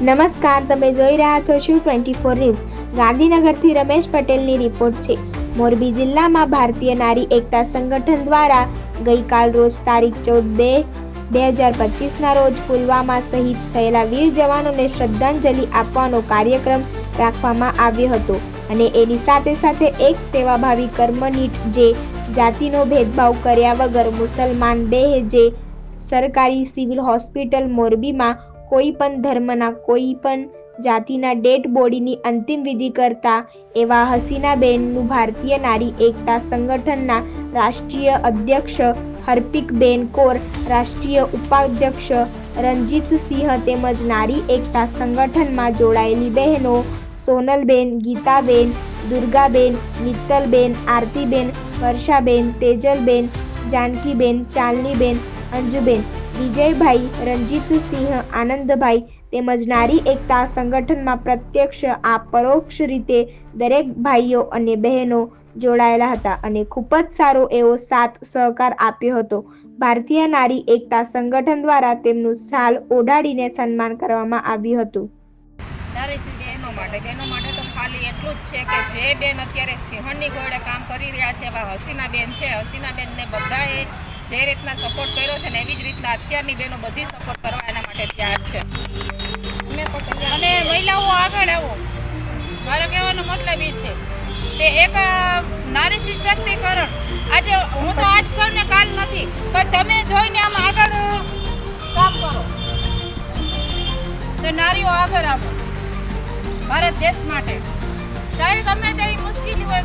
નમસ્કાર, તમે જોઈ રહ્યા છો શું ટ્વેન્ટી ફોર ન્યૂઝ ગાંધીનગરથી રમેશ પટેલની રિપોર્ટ છે. મોરબી જિલ્લામાં ભારતીય નારી એકતા સંગઠન દ્વારા ગઈકાલ રોજ તારીખ ચૌદ બે બે હજાર પચીસના રોજ પુલવામા શહીદ થયેલા વીર જવાનોને શ્રદ્ધાંજલિ આપવાનો કાર્યક્રમ રાખવામાં આવ્યો હતો અને એની સાથે સાથે એક સેવાભાવી કર્મનીટ જે જાતિનો ભેદભાવ કર્યા વગર મુસલમાન બે જે સરકારી સિવિલ હોસ્પિટલ મોરબીમાં કોઈ પણ ધર્મના, કોઈ પણ જાતિના ડેડ બોડીની અંતિમ વિધિ કરતા એવા હસીનાબેનનું ભારતીય નારી એકતા સંગઠનના રાષ્ટ્રીય અધ્યક્ષ હર્પિકબેન કૌર, રાષ્ટ્રીય ઉપાધ્યક્ષ રંજીતસિંહ તેમજ નારી એકતા સંગઠનમાં જોડાયેલી બહેનો સોનલબેન, ગીતાબેન, દુર્ગાબેન, મિત્તલબેન, આરતીબેન, વર્ષાબેન, તેજલબેન, જાનકીબેન ચાલનીબેન અંજુબેન વિજયભાઈ રંજીતસિંહ આનંદભાઈ તેમજ નારી એકતા સંગઠનમાં પ્રત્યક્ષ આ પરોક્ષ રીતે દરેક ભાઈઓ અને બહેનો જોડાયેલા હતા અને ખૂબ જ સારો એવો સાથ સહકાર આપ્યો હતો. ભારતીય નારી એકતા સંગઠન દ્વારા તેમનું શાલ ઓઢાડીને સન્માન કરવામાં આવ્યું હતું. બહેનો માટે તો ખાલી એટલું જ છે કે જે બેન અત્યારે સિંહણની ગોળે કામ કરી રહ્યા છે, એવા હસીનાબેન છે. હસીના બેનને બધાએ જે રીતના સપોર્ટ કર્યો છે ને એવી જ રીતના અત્યારની બહેનો બધી સપોર્ટ કરવા એના માટે તૈયાર છે. અને મહિલાઓ આગળ આવો. મારો કહેવાનો મતલબ એ છે કે એક નારી સશક્તિકરણ. આજે હું તો આજ સૌને કાલ નથી, પણ તમે જોઈને આમ આગળ કામ કરો. તો નારીઓ આગળ આવો. ભારત દેશ માટે. ચાહે ગમે તેવી મુશ્કેલી હોય